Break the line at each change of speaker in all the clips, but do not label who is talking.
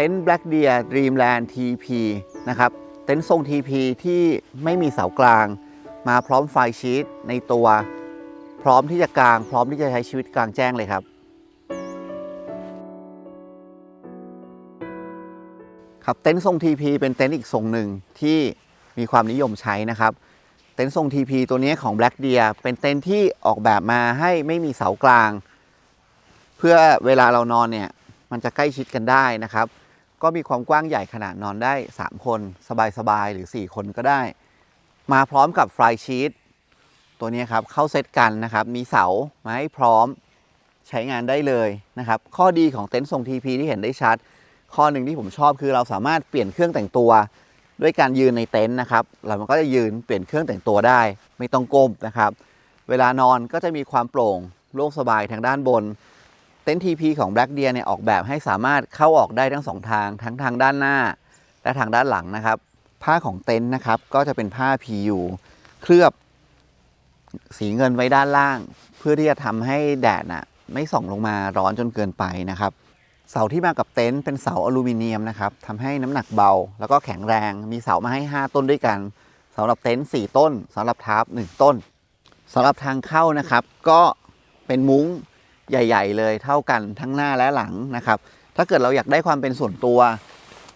เต็นท์ Black Deer Dreamland TP นะครับ เต็นท์ทรง TP ที่ไม่มีเสากลาง มาพร้อมไฟชีตในตัว พร้อมที่จะกาง พร้อมที่จะใช้ชีวิตกลางแจ้งเลยครับ ครับเต็นท์ทรง TP เป็นเต็นท์อีกทรงหนึ่งที่มีความนิยมใช้นะครับ เต็นท์ทรง TP ตัวนี้ของ Black Deer เป็นเต็นท์ที่ออกแบบมาให้ไม่มีเสากลาง เพื่อเวลาเรานอนเนี่ยมันจะใกล้ชิดกันได้นะครับ ก็มีความกว้างใหญ่ขนาดนอนได้ 3 คนสบายๆหรือ 4 คนก็ได้ มาพร้อมกับฟลายชีตตัวนี้ครับเข้าเซตกันนะครับ มีเสามาให้พร้อมใช้งานได้เลยนะครับ ข้อดีของเต็นท์ทรง TP ที่เห็นได้ชัด ข้อหนึ่งที่ผมชอบคือเราสามารถเปลี่ยนเครื่องแต่งตัวด้วยการยืนในเต็นท์นะครับเรามันก็จะยืนเปลี่ยนเครื่องแต่งตัวได้ ไม่ต้องก้มนะครับ เวลานอนก็จะมีความโปร่งโล่งสบายทางด้านบน ต็นท์ TP ของ Black Deer เนี่ยออกแบบให้สามารถเข้าออกได้ทั้งสองทาง ทั้งทางด้านหน้า และทางด้านหลังนะครับ ผ้าของเต็นท์นะครับก็จะเป็นผ้า PU เคลือบสีเงินไว้ด้านล่าง เพื่อที่จะทำให้แดดน่ะไม่ส่องลงมาร้อนจนเกินไปนะครับ เสาที่มากับเต็นท์เป็นเสาอลูมิเนียมนะครับทำให้น้ำหนักเบา แล้วก็แข็งแรง มีเสามาให้ 5 ต้นด้วยกันสำหรับเต็นท์4ต้นสำหรับทาร์ป1ต้นสำหรับทางเข้านะครับก็เป็นมุ้ง ใหญ่ ๆ เลยเท่ากันทั้งหน้าและหลังนะครับ ถ้าเกิดเราอยากได้ความเป็นส่วนตัว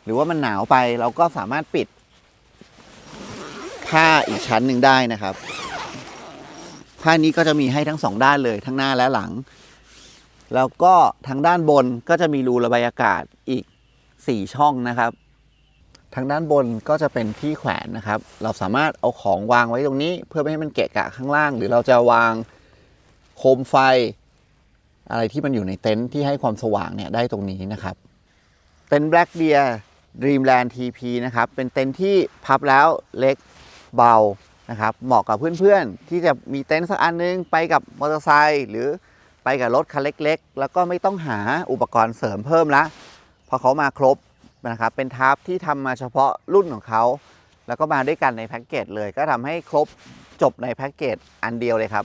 หรือว่ามันหนาวไปเราก็สามารถปิดผ้าอีกชั้นหนึ่งได้นะครับผ้านี้ก็จะมีให้ทั้งสองด้านเลยทั้งหน้าและหลัง แล้วก็ทางด้านบนก็จะมีรูระบายอากาศอีก 4 ช่องนะครับ ทางด้านบนก็จะเป็นที่แขวนนะครับ เราสามารถเอาของวางไว้ตรงนี้ เพื่อไม่ให้มันเกะกะข้างล่าง หรือเราจะวางโคมไฟ อะไรที่มันอยู่ในเต็นท์ที่ให้ความสว่างเนี่ยได้ตรงนี้นะครับ เต็นท์ Black Deer Dreamland TP นะครับ เป็นเต็นท์ที่พับแล้วเล็กเบานะครับ เหมาะกับเพื่อนๆ ที่จะมีเต็นท์สักอันนึง ไปกับมอเตอร์ไซค์หรือไปกับรถคันเล็กๆ แล้วก็ไม่ต้องหาอุปกรณ์เสริมเพิ่มละพราะเขามาครบนะครับ เป็นทับที่ทำมาเฉพาะรุ่นของเขา แล้วก็มาด้วยกันในแพ็กเกจเลย ก็ทำให้ครบจบในแพ็กเกจอันเดียวเลยครับ